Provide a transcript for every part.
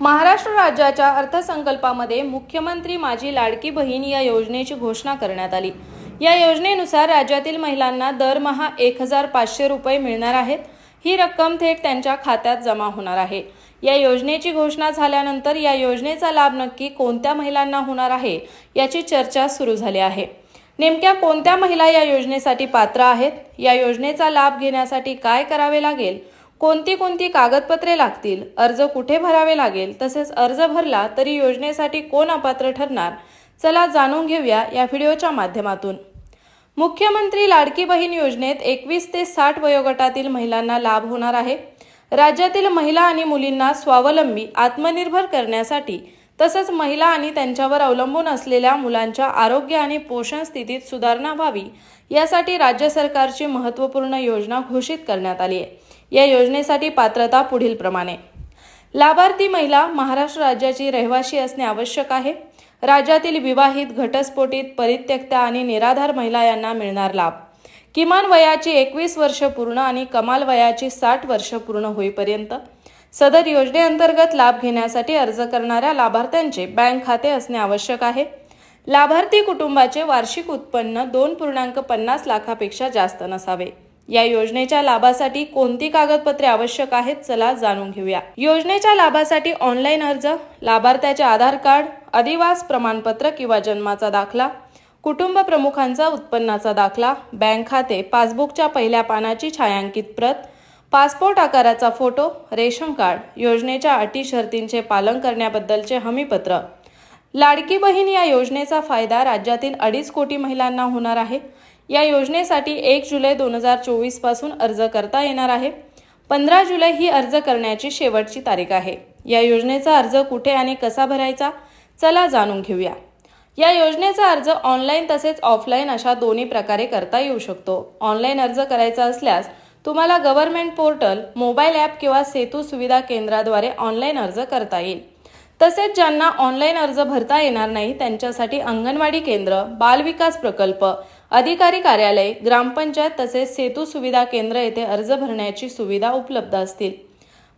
महाराष्ट्र राज्याच्या अर्थसंकल्पामध्ये मुख्यमंत्री माझी लाडकी बहीण या योजनेची घोषणा करण्यात आली. या योजनेनुसार राज्यातील महिलांना दरमहा एक हजार पाचशे रुपये मिळणार आहेत. ही रक्कम थेट त्यांच्या खात्यात जमा होणार आहे. या योजनेची घोषणा झाल्यानंतर या योजनेचा लाभ नक्की कोणत्या महिलांना होणार आहे याची चर्चा सुरू झाली आहे. नेमक्या कोणत्या महिला या योजनेसाठी पात्र आहेत या योजनेचा लाभ घेण्यासाठी काय करावे लागेल कोणती कोणती कागदपत्रे लागतील अर्ज कुठे भरावे लागेल तसेच अर्ज भरला तरी योजनेसाठी कोण अपात्र ठरणार चला जाणून घेऊया या व्हिडिओच्या माध्यमातून. मुख्यमंत्री लाडकी बहीण योजनेत एकवीस ते साठ वयोगटातील महिलांना लाभ होणार आहे. राज्यातील महिला आणि मुलींना स्वावलंबी आत्मनिर्भर करण्यासाठी तसंच महिला आणि त्यांच्यावर अवलंबून असलेल्या मुलांच्या आरोग्य आणि पोषण स्थितीत सुधारणा व्हावी यासाठी राज्य सरकारची महत्त्वपूर्ण योजना घोषित करण्यात आली आहे. या योजनेसाठी पात्रता पुढील प्रमाणे. लाभार्थी महिला महाराष्ट्र राज्याची रहिवाशी असणे आवश्यक आहे. राज्यातील विवाहित घटस्फोटित परित्यक्त्या आणि निराधार महिला यांना मिळणार लाभ. किमान वयाची एकवीस वर्ष पूर्ण आणि कमाल वयाची साठ वर्ष पूर्ण होईपर्यंत. सदर योजनेअंतर्गत लाभ घेण्यासाठी अर्ज करणाऱ्या लाभार्थ्यांचे बँक खाते असणे आवश्यक आहे. लाभार्थी कुटुंबाचे वार्षिक उत्पन्न दोन पूर्णांक पन्नास लाखापेक्षा जास्त नसावे. या योजनेच्या लाभासाठी कोणती कागदपत्रे आवश्यक आहेत चला जाणून घेऊया. योजनेच्या लाभासाठी ऑनलाईन अर्ज लाभार्थ्याचे आधार कार्ड अधिवास प्रमाणपत्र किंवा जन्माचा दाखला कुटुंब प्रमुखांचा उत्पन्नाचा दाखला बँक खाते पासबुकच्या पहिल्या पानाची छायांकित प्रत पासपोर्ट आकाराचा फोटो रेशन कार्ड योजनेच्या अटी शर्तींचे पालन करण्याबद्दलचे हमीपत्र. लाडकी बहीण या योजनेचा फायदा राज्यातील अडीच कोटी महिलांना होणार आहे. या योजनेसाठी एक जुलै दोन हजार चोवीसपासून अर्ज करता येणार आहे. पंधरा जुलै ही अर्ज करण्याची शेवटची तारीख आहे. या योजनेचा अर्ज कुठे आणि कसा भरायचा? चला जाणून घेऊया. या योजनेचा अर्ज ऑनलाईन तसेच ऑफलाईन अशा दोन्ही प्रकारे करता येऊ शकतो. ऑनलाईन अर्ज करायचा असल्यास तुम्हाला गव्हर्नमेंट पोर्टल मोबाईल ॲप किंवा सेतू सुविधा केंद्राद्वारे ऑनलाईन अर्ज करता येईल. तसेच ज्यांना ऑनलाईन अर्ज भरता येणार नाही त्यांच्यासाठी अंगणवाडी केंद्र बालविकास प्रकल्प अधिकारी कार्यालय ग्रामपंचायत तसेच सेतू सुविधा केंद्र येथे अर्ज भरण्याची सुविधा उपलब्ध असतील.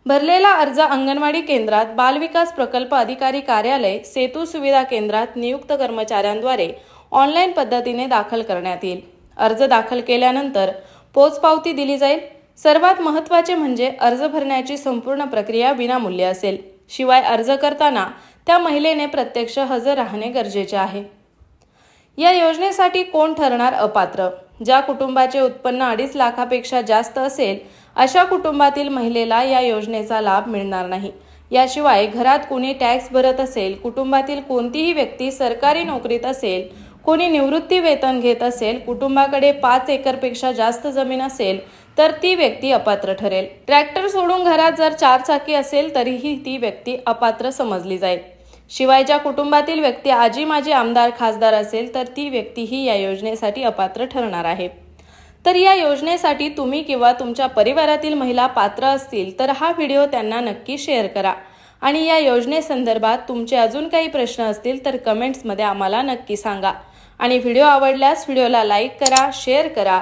भरलेला अर्ज अंगणवाडी केंद्रात बालविकास प्रकल्प अधिकारी कार्यालय सेतू सुविधा केंद्रात नियुक्त कर्मचाऱ्यांद्वारे ऑनलाईन पद्धतीने दाखल करण्यात येईल. अर्ज दाखल केल्यानंतर पोचपावती दिली जाईल. सर्वात महत्त्वाचे म्हणजे अर्ज भरण्याची संपूर्ण प्रक्रिया विनामूल्य असेल. शिवाय अर्ज करताना त्या महिलेने प्रत्यक्ष हजर राहणे गरजेचे आहे. या योजनेसाठी कोण ठरणार अपात्र? ज्या कुटुंबाचे उत्पन्न अडीच लाखापेक्षा जास्त असेल अशा कुटुंबातील महिलेला या योजनेचा लाभ मिळणार नाही. याशिवाय घरात कोणी टॅक्स भरत असेल कुटुंबातील कोणतीही व्यक्ती सरकारी नोकरीत असेल कोणी निवृत्ती वेतन घेत असेल कुटुंबाकडे पाच एकरपेक्षा जास्त जमीन असेल तर ती व्यक्ती अपात्र ठरेल. ट्रॅक्टर सोडून घरात जर चार चाकी असेल तरीही ती व्यक्ती अपात्र समजली जाईल. शिवाय ज्या कुटुंबातील व्यक्ती आजी माजी आमदार खासदार असेल तर ती व्यक्तीही या योजनेसाठी अपात्र ठरणार आहे. तर या योजनेसाठी तुम्ही किंवा तुमच्या परिवारातील महिला पात्र असतील तर हा व्हिडिओ त्यांना नक्की शेअर करा. आणि या योजनेसंदर्भात तुमचे अजून काही प्रश्न असतील तर कमेंट्समध्ये आम्हाला नक्की सांगा. आणि व्हिडिओ आवडल्यास व्हिडिओला लाईक करा शेअर करा